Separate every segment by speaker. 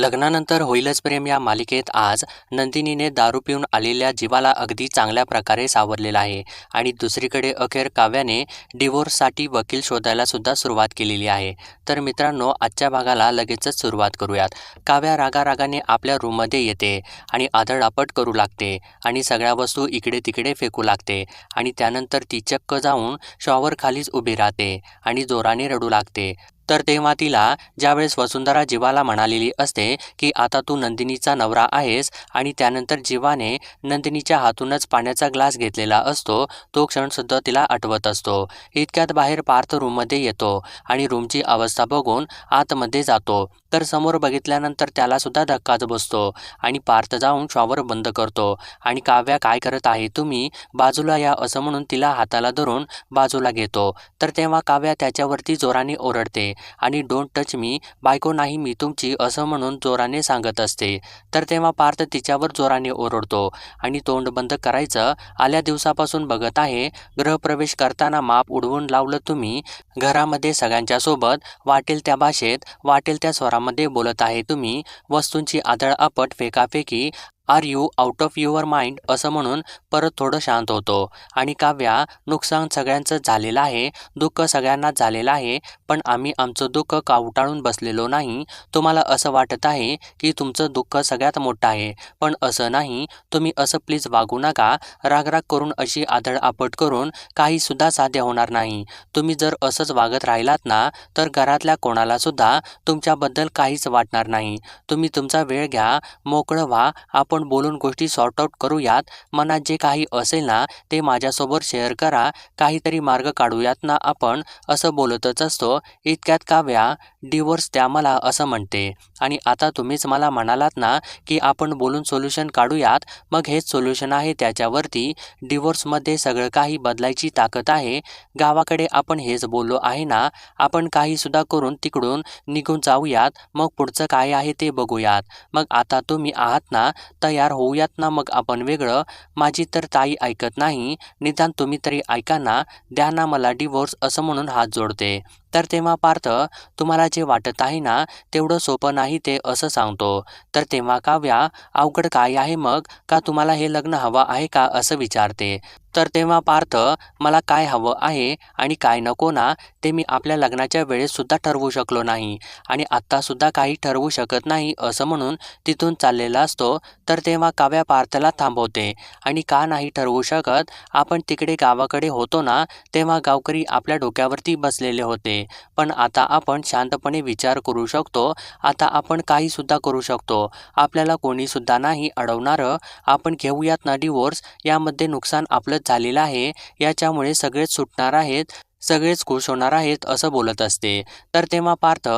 Speaker 1: लग्नानंतर होईलच प्रेम या मालिकेत आज नंदिनीने दारू पिऊन आलेल्या जीवाला अगदी चांगल्या प्रकारे सावरलेला आहे. आणि दुसरीकडे अखेर काव्याने डिवोर्ससाठी वकील शोधायला सुद्धा सुरुवात केलेली आहे. तर मित्रांनो आजच्या भागाला लगेचच सुरुवात करूयात. काव्या रागारागाने आपल्या रूममध्ये येते आणि आदळआपट करू लागते आणि सगळ्या वस्तू इकडे तिकडे फेकू लागते आणि त्यानंतर ती चक्क जाऊन शॉवर खालीच उभी राहते आणि जोराने रडू लागते. तर तेव्हा तिला ज्यावेळेस वसुंधरा जीवाला म्हणालेली असते की आता तू नंदिनीचा नवरा आहेस आणि त्यानंतर जीवाने नंदिनीच्या हातूनच पाण्याचा ग्लास घेतलेला असतो तो क्षणसुद्धा तिला आठवत असतो. इतक्यात बाहेर पार्थ रूममध्ये येतो आणि रूमची अवस्था बघून आतमध्ये जातो. तर समोर बघितल्यानंतर त्यालासुद्धा धक्काच बसतो आणि पार्थ जाऊन शॉवर बंद करतो. आणि काव्या काय करत आहे तुम्ही? बाजूला या असं म्हणून तिला हाताला धरून बाजूला घेतो. तर तेव्हा काव्या त्याच्यावरती जोराने ओरडते आणि डोंट टच मी बायको नाही मी तुमची असं म्हणून जोराने सांगत असते. तर तेव्हा पार्थ तिच्यावर जोराने ओरडतो आणि तोंड बंद करायचं आल्या दिवसापासून बघत आहे. गृहप्रवेश करताना माप उडवून लावलं तुम्ही? घरामध्ये सगळ्यांच्या सोबत? वाटेल त्या भाषेत? वाटेल त्या स्वरामध्ये बोलत आहे तुम्ही. वस्तूंची आदळआपट फेकाफेकी are you out of your mind असं म्हणून परत थोडं शांत होतो. आणि काव्या नुकसान सगळ्यांचं झालेलं आहे दुःख सगळ्यांनाच झालेलं आहे पण आम्ही आमचं दुःख कावटाळून बसलेलो नाही? तुम्हाला असं वाटत आहे की तुमचं दुःख सगळ्यात मोठं आहे पण असं नाही. तुम्ही असं प्लीज वागू नका. रागराग करून अशी आदळआपट करून काहीसुद्धा साध्य होणार नाही. तुम्ही जर असंच वागत राहिलात ना तर घरातल्या कोणालासुद्धा तुमच्याबद्दल काहीच वाटणार नाही. तुम्ही तुमचा वेळ घ्या मोकळं व्हा आपण बोलून गोष्टी सॉर्ट आउट करूयात. मनात जे काही असेल ना ते माझ्यासोबत शेअर करा. काहीतरी मार्ग काढूयात ना आपण असं बोलतच असतो. इतक्यात काव्या डिवोर्स द्या मला असं म्हणते. आणि आता तुम्हीच मला म्हणालात ना की आपण बोलून सोल्युशन काढूयात. मग हेच सोल्युशन आहे त्याच्यावरती. डिवोर्समध्ये सगळं काही बदलायची ताकद आहे. गावाकडे आपण हेच बोललो आहे ना आपण काहीसुद्धा करून तिकडून निघून जाऊयात. मग पुढचं काय आहे ते बघूयात. मग आता तुम्ही आहात ना तयार होऊयात ना मग आपण वेगळं. माझी तर ताई ऐकत नाही. निदान तुम्ही तरी ऐका ना द्या ना मला डिवोर्स असं म्हणून हात जोडते. तर तेव्हा पार्थ तुम्हाला जे वाटत आहे ना तेवढं सोपं नाही ते असं सांगतो. तर तेव्हा काव्या अवघड काय आहे मग? का तुम्हाला हे लग्न हवं आहे का असं विचारते. तर तेव्हा पार्थ मला काय हवं आहे आणि काय नको ना ते मी आपल्या लग्नाच्या वेळेससुद्धा ठरवू शकलो नाही. आणि आत्तासुद्धा काही ठरवू शकत नाही असं म्हणून तिथून चाललेला असतो. तर तेव्हा काव्या पार्थला थांबवते. आणि का नाही ठरवू शकत? आपण तिकडे गावाकडे होतो ना तेव्हा गावकरी आपल्या डोक्यावरती बसलेले होते. पण आता आपण शांतपणे विचार करू शकतो. आता आपण काहीसुद्धा करू शकतो. आपल्याला कोणीसुद्धा नाही अडवणारं. आपण घेऊयात ना डिवोर्स यामध्ये नुकसान आपलंच झालेलं आहे. याच्यामुळे सगळेच सुटणार आहेत. सगळेच खुश होणार आहेत असं बोलत असते. तर तेव्हा पार्थ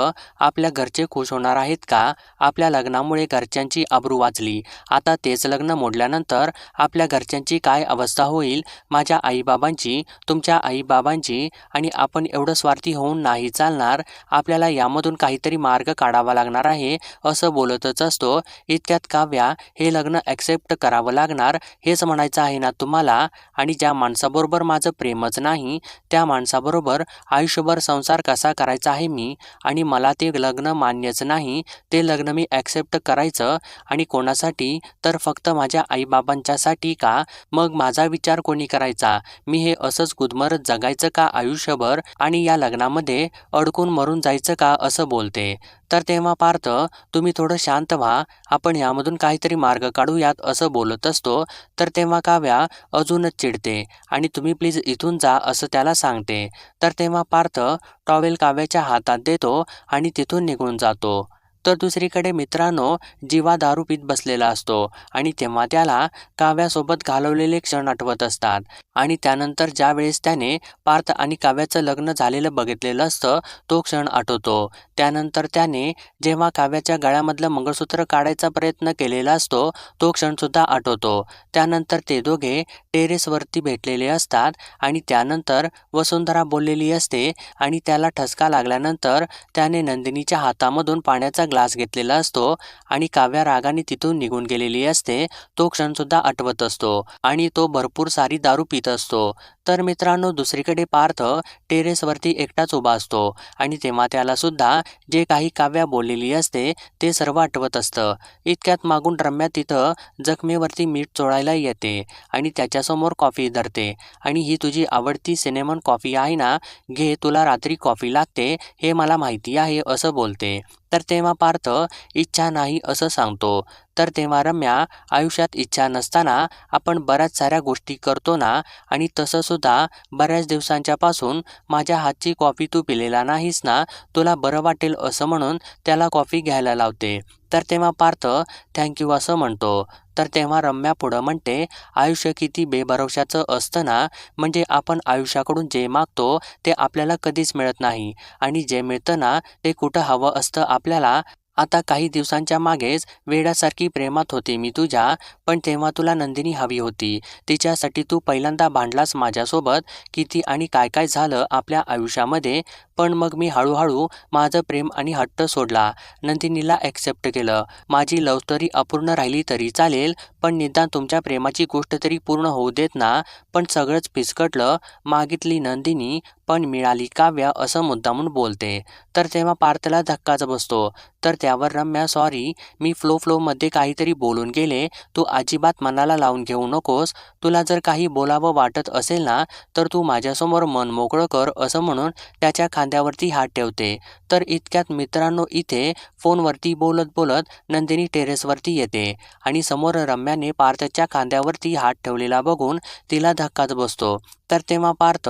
Speaker 1: आपल्या घरचे खुश होणार आहेत का? आपल्या लग्नामुळे घरच्यांची आबरू वाचली. आता तेच लग्न मोडल्यानंतर आपल्या घरच्यांची काय अवस्था होईल? माझ्या आईबाबांची तुमच्या आईबाबांची आणि आपण एवढं स्वार्थी होऊन नाही चालणार. आपल्याला यामधून काहीतरी मार्ग काढावा लागणार आहे असं बोलतच असतो. इतक्यात काव्या हे लग्न ॲक्सेप्ट करावं लागणार. हेच म्हणायचं आहे ना तुम्हाला? आणि ज्या माणसाबरोबर माझं प्रेमच नाही त्या माणसाबरोबर आयुष्यभर संसार कसा करायचा आहे मी आणि मला ते लग्न मान्यच नाही ते लग्न मी ॲक्सेप्ट करायचं आणि कोणासाठी? तर फक्त माझ्या आईबाबांच्यासाठी का? मग माझा विचार कोणी करायचा? मी हे असंच गुदमरत जगायचं का आयुष्यभर आणि या लग्नामध्ये अडकून मरून जायचं का असं बोलते. तर तेव्हा पार्थ तुम्ही थोडं शांत व्हा. आपण यामधून काहीतरी मार्ग काढूयात असं बोलत असतो. तर तेव्हा काव्या अजूनच चिडते आणि तुम्ही प्लीज इथून जा असं त्याला सांगते. तर तेव्हा पार्थ टॉवेल काव्याच्या हातात देतो आणि तिथून निघून जातो. तर दुसरीकडे मित्रांनो जीवा दारू पीत बसलेला असतो आणि तेव्हा त्याला काव्यासोबत घालवलेले क्षण आठवत असतात. आणि त्यानंतर ज्या वेळेस त्याने पार्थ आणि काव्याचं लग्न झालेलं बघितलेलं असतं तो क्षण आठवतो. त्यानंतर त्याने जेव्हा काव्याच्या गळ्यामधलं मंगळसूत्र काढायचा प्रयत्न केलेला असतो तो क्षणसुद्धा आठवतो. त्यानंतर ते दोघे टेरेसवरती भेटलेले असतात आणि त्यानंतर वसुंधरा बोललेली असते आणि त्याला ठसका लागल्यानंतर त्याने नंदिनीच्या हातामधून पाण्याचा ग्लास घेतलेला असतो आणि काव्या रागाने तिथून निघून गेलेली असते तो क्षणसुद्धा आठवत असतो आणि तो भरपूर सारी दारू पित असतो. तर मित्रांनो दुसरीकडे पार्थ टेरेसवरती एकटाच उभा असतो आणि तेव्हा त्याला सुद्धा जे काही काव्या बोललेली असते ते सर्व आठवत असतं. इतक्यात मागून रम्या तिथं जखमेवरती मीठ चोळायला येते आणि त्याच्यासमोर कॉफी धरते. आणि ही तुझी आवडती सिनेमन कॉफी आहे ना? घे तुला रात्री कॉफी लागते हे मला माहिती आहे असं बोलते. तर तेव्हा पार्थ इच्छा नाही असं सांगतो. तर तेव्हा रम्या आयुष्यात इच्छा नसताना आपण बऱ्याच साऱ्या गोष्टी करतो ना? आणि तसंसुद्धा बऱ्याच दिवसांच्यापासून माझ्या हातची कॉफी तू पिलेला नाहीस ना? तुला बरं वाटेल असं म्हणून त्याला कॉफी घ्यायला लावते. तर तेव्हा पार्थ थँक्यू असं म्हणतो. तर तेव्हा रम्या पुढं म्हणते आयुष्य किती बेभरवशाचं असतं ना? म्हणजे आपण आयुष्याकडून जे मागतो ते आपल्याला कधीच मिळत नाही. आणि जे मिळतं ना ते कुठं हवं असतं आपल्याला आता काही दिवसांच्या मागेच वेड्यासारखी प्रेमात होती मी तुझ्या पण तेव्हा तुला नंदिनी हवी होती. तिच्यासाठी तू पहिल्यांदा भांडलास माझ्यासोबत किती आणि काय काय झालं आपल्या आयुष्यामध्ये पण मग मी हळूहळू माझं प्रेम आणि हट्ट सोडला. नंदिनीला ॲक्सेप्ट केलं. माझी लव स्टोरी अपूर्ण राहिली तरी चालेल पण निदान तुमच्या प्रेमाची गोष्ट तरी पूर्ण होऊ देत ना? पण सगळंच फिसकटलं. मागितली नंदिनी पण मिळाली काव्या असं मुद्दामून बोलते. तर तेव्हा पार्थला धक्काच बसतो. तर त्यावर रम्या सॉरी मी फ्लो फ्लोमध्ये काहीतरी बोलून गेले. तू अजिबात मनाला लावून घेऊ नकोस. तुला जर काही बोलावं वाटत असेल ना तर तू माझ्यासमोर मन मोकळं कर असं म्हणून त्याच्या खांद्यावरती हात ठेवते. तर इतक्यात मित्रांनो इथे फोनवरती बोलत बोलत नंदिनी टेरेसवरती येते. आणि समोर रम्याने पार्थच्या खांद्यावरती हात ठेवलेला बघून तिला धक्काच बसतो. तर तेव्हा पार्थ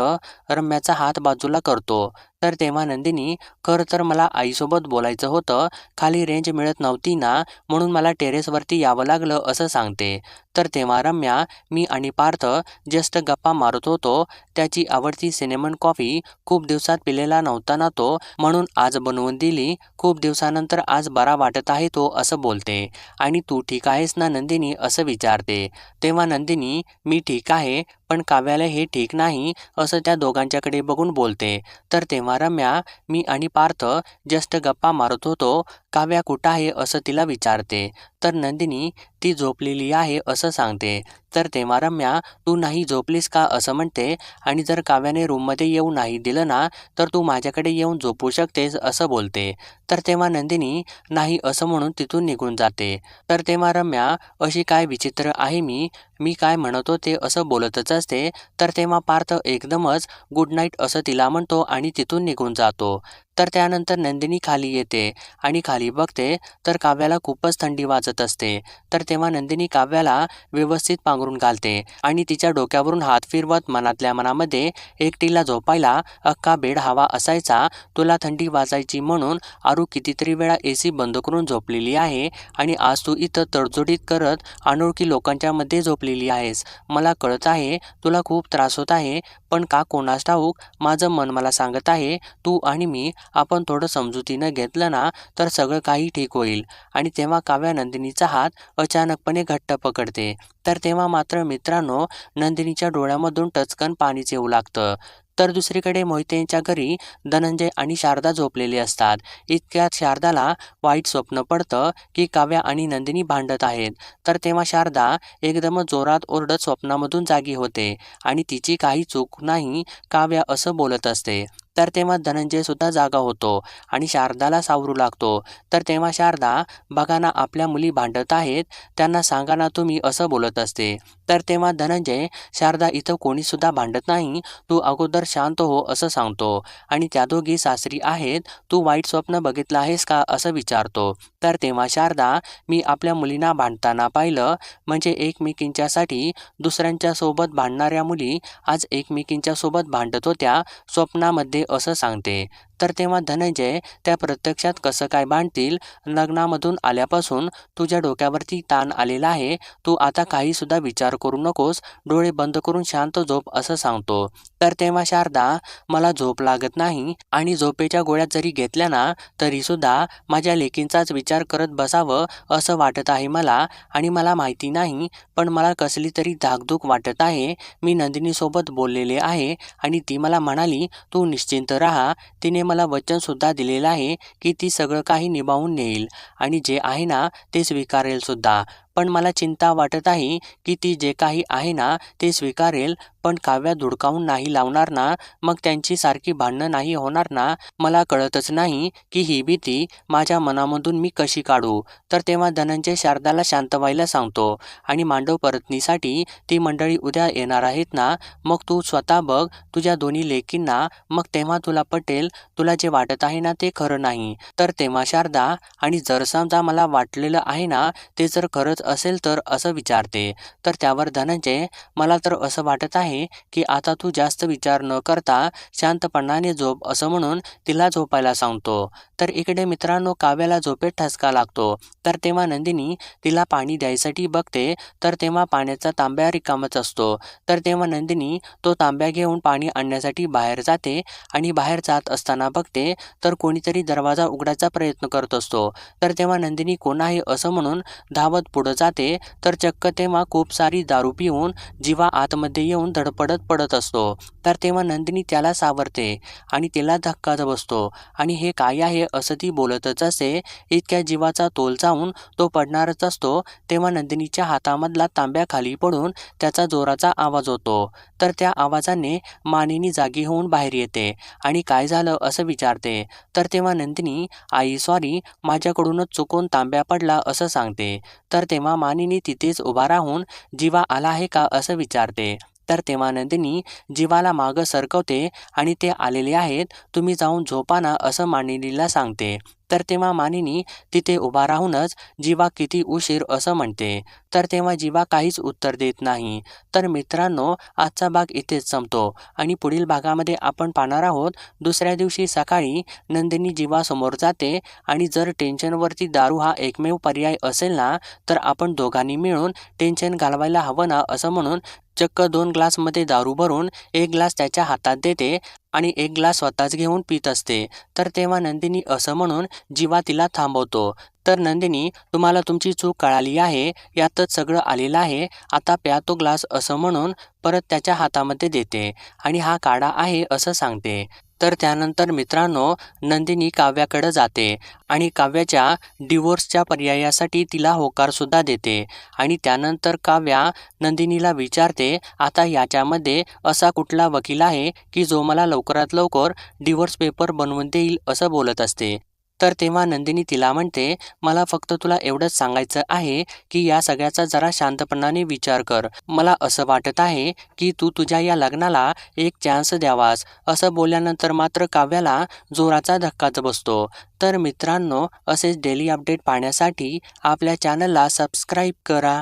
Speaker 1: रम्याचा हात बाजूला करतो. तर तेव्हा नंदिनी खरं तर मला आईसोबत बोलायचं होतं. खाली रेंज मिळत नव्हती ना म्हणून मला टेरेसवरती यावं लागलं असं सांगते. तर तेव्हा रम्या मी आणि पार्थ जस्ट गप्पा मारत होतो. त्याची आवडती सिनेमन कॉफी खूप दिवसात पिलेला नव्हता ना तो म्हणून आज बनवून दिली. खूप दिवसानंतर आज बरा वाटत आहे तो असं बोलते. आणि तू ठीक आहेस ना नंदिनी असं विचारते. तेव्हा नंदिनी मी ठीक आहे पण काव्याला हे ठीक नाही असं त्या दोघांच्याकडे बघून बोलते. तर तेव्हा रम्या मी आणि पार्थ जस्ट गप्पा मारत होतो. काव्या कुठं आहे असं तिला विचारते. तर नंदिनी ती झोपलेली आहे असं सांगते. तर तेव्हा रम्या तू नाही झोपलीस का? असं म्हणते. आणि जर काव्याने रूममध्ये येऊ नाही दिलं ना तर तू माझ्याकडे येऊन झोपू शकतेस असं बोलते. तर तेव्हा नंदिनी नाही असं म्हणून तिथून निघून जाते. तर तेव्हा रम्या अशी काय विचित्र आहे मी? मी काय म्हणतो ते असं बोलतच असते. तर तेव्हा पार्थ एकदमच. गुड नाईट असं तिला म्हणतो आणि तिथून निघून जातो. तर त्यानंतर नंदिनी खाली येते आणि खाली बघते. तर काव्याला खूपच थंडी वाजत असते. तर तेव्हा नंदिनी काव्याला व्यवस्थित पांघरून घालते आणि तिच्या डोक्यावरून हात फिरवत मनातल्या मनामध्ये एकटीला झोपायला अख्खा बेड हवा असायचा. तुला थंडी वाजायची म्हणून आरू कितीतरी वेळा ए सी बंद करून झोपलेली आहे आणि आज तू इथं तडजोडीत करत अनोळखी लोकांच्या मध्ये झोपलेली आहेस. मला कळत आहे तुला खूप त्रास होत आहे पण का कोणास ठाऊक? माझं मन मला सांगत आहे तू आणि मी आपण थोडं समजुतीनं घेतलं ना तर सगळं काही ठीक होईल. आणि तेव्हा काव्या नंदिनीचा हात अचानकपणे घट्ट पकडते. तर तेव्हा मात्र मित्रांनो नंदिनीच्या डोळ्यामधून टचकन पाणीच येऊ लागतं. तर दुसरीकडे मोहितेंच्या घरी धनंजय आणि शारदा झोपलेले असतात. इतक्यात शारदाला वाईट स्वप्न पडतं की काव्या आणि नंदिनी भांडत आहेत. तर तेव्हा शारदा एकदम जोरात ओरडत स्वप्नामधून जागी होते आणि तिची काही चूक नाही काव्या असं बोलत असते. तर तेव्हा धनंजय सुद्धा जागा होतो आणि शारदाला सावरू लागतो. तर तेव्हा शारदा बघा ना आपल्या मुली भांडत आहेत त्यांना सांगा ना तुम्ही असं बोलत असते. तर तेव्हा धनंजय शारदा इथं कोणीसुद्धा भांडत नाही तू अगोदर शांत हो असं सांगतो. आणि त्या दोघी सासरी आहेत तू वाईट स्वप्न बघितलं आहेस का असं विचारतो. तर तेव्हा शारदा मी आपल्या मुलींना भांडताना पाहिलं म्हणजे एकमेकींच्यासाठी दुसऱ्यांच्या सोबत भांडणाऱ्या मुली आज एकमेकींच्या सोबत भांडत होत्या स्वप्नामध्ये असं सांगते. तर तेव्हा धनंजय त्या प्रत्यक्षात कसं काय बांधतील लग्नामधून आल्यापासून तुझ्या डोक्यावरती ताण आलेला आहे तू आता काहीसुद्धा विचार करू नकोस डोळे बंद करून शांत झोप असं सांगतो. तर तेव्हा शारदा मला झोप लागत नाही आणि झोपेच्या गोळ्या जरी घेतल्या ना तरीसुद्धा माझ्या लेकींचाच विचार करत बसावं असं वाटत आहे मला आणि मला माहिती नाही पण मला कसली तरी धाकधूक वाटत आहे. मी नंदिनीसोबत बोललेले आहे आणि ती मला म्हणाली तू निश्चिंत राहा तिने मला वचनसुद्धा दिलेलं आहे की ती सगळं काही निभावून नेईल. आणि जे आहे ना ते स्वीकारेलसुद्धा पण मला चिंता वाटत आहे की ती जे काही आहे ना ते स्वीकारेल पण काव्या धुडकावून नाही लावणार ना मग त्यांची सारखी भांडणं नाही होणार ना मला कळतच नाही की ही भीती माझ्या मनामधून मी कशी काढू. तर तेव्हा धनंजय शारदाला शांत व्हायला सांगतो आणि मांडव परतनीसाठी ती मंडळी उद्या येणार आहेत ना मग तू स्वतः बघ तुझ्या दोन्ही लेकींना मग तेव्हा तुला पटेल तुला जे वाटत आहे ना ते खरं नाही. तर तेव्हा शारदा आणि जर समजा मला वाटलेलं आहे ना ते जर खरंच असेल तर असं विचारते. तर त्यावर धनंजय मला तर असं वाटत आहे की आता तू जास्त विचार न करता शांतपणाने झोप असं म्हणून तिला झोपायला सांगतो. तर इकडे मित्रांनो काव्याला झोपेत ठसका लागतो. तर तेव्हा नंदिनी तिला पाणी द्यायसाठी बघते. तर तेव्हा पाण्याचा तांब्या रिकामच असतो. तर तेव्हा नंदिनी तो तांब्या घेऊन पाणी आणण्यासाठी बाहेर जाते आणि बाहेर जात असताना बघते तर कोणीतरी दरवाजा उघडायचा प्रयत्न करत असतो. तर तेव्हा नंदिनी कोण आहे असं म्हणून धावत पुढं जाते तर चक्क तेव्हा खूप सारी दारू पिऊन जीवा आतमध्ये येऊन धडपडत पडत असतो. तर तेव्हा नंदिनी त्याला सावरते आणि तिला धक्काच बसतो. आणि हे काय आहे असं ती बोलतच असते इतक्या जीवाचा तोल जाऊन तो पडणारच असतो. तेव्हा नंदिनीच्या हातामधला तांब्या खाली पडून त्याचा जोराचा आवाज होतो. तर त्या आवाजाने मानिनी जागी होऊन बाहेर येते आणि काय झालं असं विचारते. तर तेव्हा नंदिनी आई सॉरी माझ्याकडूनच चुकून तांब्या पडला असं सांगते. तर तेव्हा तेव्हा मानिनी तिथेच उभा राहून जीवा आला आहे का असं विचारते. तर तेव्हा नंदिनी जीवाला मागं सरकवते आणि ते आलेले आहेत तुम्ही जाऊन झोपाना असं मानिनीला सांगते. तर तेव्हा मानिनी तिथे उभा राहूनच जीवा किती उशीर असं म्हणते. तर तेव्हा जीवा काहीच उत्तर देत नाही. तर मित्रांनो आजचा भाग इथेच संपतो आणि पुढील भागामध्ये आपण पाहणार आहोत दुसऱ्या दिवशी सकाळी नंदिनी जीवासमोर जाते आणि जर टेन्शनवरती दारू हा एकमेव पर्याय असेल ना तर आपण दोघांनी मिळून टेन्शन घालवायला हवं ना असं म्हणून चक्क दोन ग्लासमध्ये दारू भरून एक ग्लास त्याच्या हातात देते आणि एक ग्लास स्वतःच घेऊन पित असते. तर तेव्हा नंदिनी असं म्हणून जीवा तिला थांबवतो. तर नंदिनी तुम्हाला तुमची चूक कळाली आहे यातच सगळं आलेलं आहे आता प्या तो ग्लास असं म्हणून परत त्याच्या हातामध्ये देते. आणि हा काढा आहे असं सांगते. तर त्यानंतर मित्रांनो नंदिनी काव्याकडं जाते आणि काव्याच्या डिवोर्सच्या पर्यायासाठी तिला होकारसुद्धा देते. आणि त्यानंतर काव्या नंदिनीला विचारते आता याच्यामध्ये असा कुठला वकील आहे की जो मला लवकरात लवकर डिवोर्स पेपर बनवून देईल? असं बोलत असते. तर तेव्हा नंदिनी तिला म्हणते मला फक्त तुला एवढंच सांगायचं आहे की या सगळ्याचा जरा शांतपणाने विचार कर. मला असं वाटत आहे की तू तुझ्या या लग्नाला एक चान्स द्यावास. असं बोलल्यानंतर मात्र काव्याला जोराचा धक्काच बसतो. तर मित्रांनो असेच डेली अपडेट पाहण्यासाठी आपल्या चॅनलला सबस्क्राईब करा.